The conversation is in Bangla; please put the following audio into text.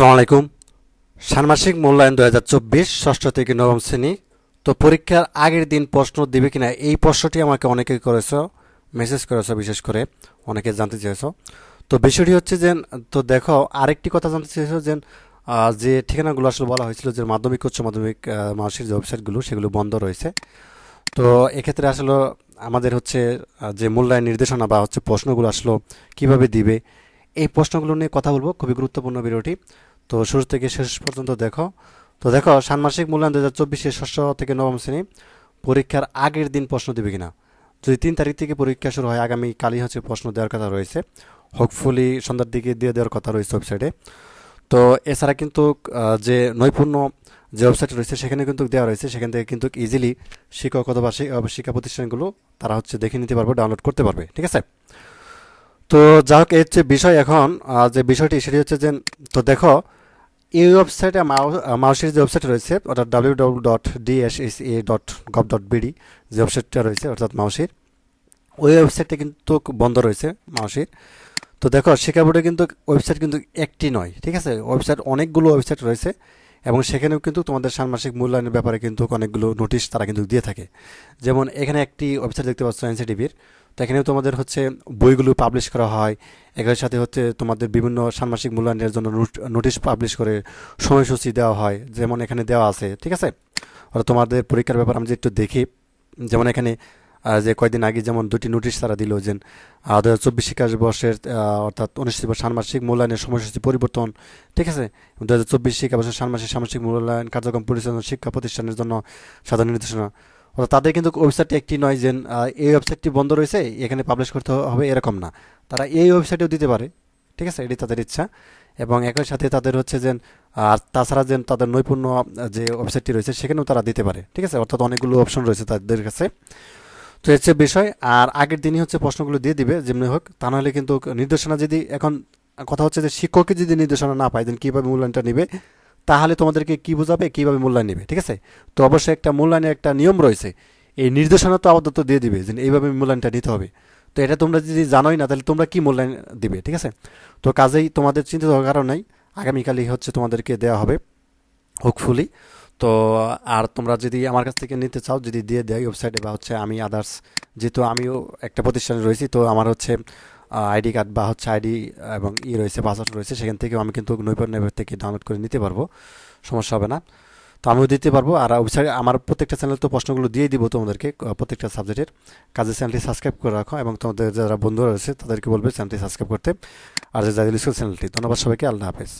আসসালামু আলাইকুম। ষান্মাসিক মূল্যায়ন দু হাজার চব্বিশ, ষষ্ঠ থেকে নবম শ্রেণি। তো পরীক্ষার আগের দিন প্রশ্ন দিবে কিনা, এই প্রশ্নটি আমাকে অনেকে করেছ মেসেজ করেছ বিশেষ করে, অনেকে জানতে চেয়েছ। তো বিষয়টি হচ্ছে যে, তো দেখো, আরেকটি কথা জানতে চেয়েছ যে যে ঠিকানাগুলো আসলে বলা হয়েছিল যে মাধ্যমিক, উচ্চ মাধ্যমিক মাসির যে ওয়েবসাইটগুলো, সেগুলো বন্ধ রয়েছে। তো এক্ষেত্রে আসলে আমাদের হচ্ছে যে মূল্যায়ন নির্দেশনা বা হচ্ছে প্রশ্নগুলো আসলো কীভাবে দিবে, এই প্রশ্নগুলো নিয়ে কথা বলব। খুবই গুরুত্বপূর্ণ ভিডিওটি। তো শুরু থেকে শেষ পর্যন্ত দেখো। তো দেখো, ষান্মাসিক মূল্যায়ন দু হাজার চব্বিশে ষষ্ঠ থেকে নবম শ্রেণি, পরীক্ষার আগের দিন প্রশ্ন দেবে কিনা? যদি তিন তারিখ থেকে পরীক্ষা শুরু হয়, আগামী কালই হচ্ছে প্রশ্ন দেওয়ার কথা রয়েছে। হোপফুলি সন্ধ্যার দিকে দিয়ে দেওয়ার কথা রয়েছে ওয়েবসাইটে তো এছাড়া কিন্তু যে নৈপুণ্য যে ওয়েবসাইট রয়েছে, সেখানে কিন্তু দেওয়া রয়েছে। সেখান থেকে কিন্তু ইজিলি শিক্ষক অথবা শিক্ষা প্রতিষ্ঠানগুলো, তারা হচ্ছে দেখে নিতে পারবে ডাউনলোড করতে পারবে, ঠিক আছে? তো যা হোক, এর হচ্ছে বিষয় এখন যে বিষয়টি, সেটি হচ্ছে যে, তো দেখো এই ওয়েবসাইটে মাউসির যে ওয়েবসাইট রয়েছে, অর্থাৎ W W dot DSSA dot gov dot BD যে ওয়েবসাইটটা রয়েছে, অর্থাৎ মাউসির, ওই ওয়েবসাইটটা কিন্তু বন্ধ রয়েছে মাউসির। তো দেখো, শিক্ষা বোর্ডে কিন্তু ওয়েবসাইট কিন্তু একটি নয়, ঠিক আছে? ওয়েবসাইট অনেকগুলো ওয়েবসাইট রয়েছে এবং সেখানেও কিন্তু তোমাদের ষান্মাসিক মূল্যায়নের ব্যাপারে কিন্তু অনেকগুলো নোটিশ তারা কিন্তু দিয়ে থাকে। যেমন এখানে একটি ওয়েবসাইট দেখতে পাচ্ছ এনসিটিভির এখানেও তোমাদের হচ্ছে বইগুলো পাবলিশ করা হয়। এগুলোর সাথে হচ্ছে তোমাদের বিভিন্ন ষান্মাসিক মূল্যায়নের জন্য নোটিশ পাবলিশ করে সময়সূচি দেওয়া হয়, যেমন এখানে দেওয়া আছে, ঠিক আছে? ওরা তোমাদের পরীক্ষার ব্যাপার আমি যে একটু দেখি। যেমন এখানে যে কয়েকদিন আগে যেমন দুটি নোটিশ তারা দিল যে দু হাজার চব্বিশ শিক্ষাবর্ষের অর্থাৎ অনুষ্ঠিত ষান্মাসিক মূল্যায়নের সময়সূচি পরিবর্তন, ঠিক আছে? দু হাজার চব্বিশ শিক্ষাবর্ষের ষান্মাসিক সামাজিক মূল্যায়ন কার্যক্রম পরিচালনা শিক্ষা প্রতিষ্ঠানের জন্য সাধারণ নির্দেশনা। তাদের কিন্তু ওয়েবসাইটটি একটি নয় যে এই ওয়েবসাইটটি বন্ধ রয়েছে, এখানে পাবলিশ করতে হবে এরকম না। তারা এই ওয়েবসাইটেও দিতে পারে, ঠিক আছে? এটি তাদের ইচ্ছা। এবং একই সাথে তাদের হচ্ছে যে, আর তাছাড়া যে তাদের নৈপুণ্য যে ওয়েবসাইটটি রয়েছে, সেখানেও তারা দিতে পারে, ঠিক আছে? অর্থাৎ অনেকগুলো অপশন রয়েছে তাদের কাছে। তো এর হচ্ছে বিষয়, আর আগের দিনই হচ্ছে প্রশ্নগুলো দিয়ে দিবে, যেমনি হোক, তা নাহলে কিন্তু নির্দেশনা যদি এখন, কথা হচ্ছে যে শিক্ষককে যদি নির্দেশনা না পায় দেন কীভাবে মূল্যায়নটা নেবে? তাহলে তোমাদেরকে কি বোঝাবে, কীভাবে মূল্যায়ন নেবে, ঠিক আছে? তো অবশ্যই একটা মূল্যায়নের একটা নিয়ম রয়েছে। এই নির্দেশনা তো আপাতত দিয়ে দিবে, যে এইভাবে মূল্যায়নটা নিতে হবে। তো এটা তোমরা যদি জানোই না, তাহলে তোমরা কি মূল্যায়ন দিবে, ঠিক আছে? তো কাজেই তোমাদের হওয়ার কারণ নাই, আগামীকালই হচ্ছে তোমাদেরকে দেওয়া হবে হোপফুলি তো আর তোমরা যদি আমার কাছ থেকে নিতে চাও, যদি দিয়ে দেয় ওয়েবসাইটে বা হচ্ছে আমি আদার্স যেহেতু আমিও একটা প্রতিষ্ঠানে রয়েছি, তো আমার হচ্ছে আইডি কার্ড বা হচ্ছে আইডি এবং ই রয়েছে, পাসওয়ার্ড রয়েছে, সেখান থেকেও আমি কিন্তু নৈপুণ্য থেকে ডাউনলোড করে নিতে পারব। সমস্যা হবে না। তো আমিও দিতে পারব। আর ওয়েবসাইট আমার প্রত্যেকটা চ্যানেল তো প্রশ্নগুলো দিয়ে দিব তোমাদেরকে প্রত্যেকটা সাবজেক্টের কাজে চ্যানেলটি সাবস্ক্রাইব করে রাখো এবং তোমাদের যারা বন্ধুরা রয়েছে, তাদেরকে বলবে চ্যানেলটি সাবস্ক্রাইব করতে। আর যে জাদিল স্কুল চ্যানেলটি ধন্যবাদ সবাইকে। আল্লাহ হাফেজ।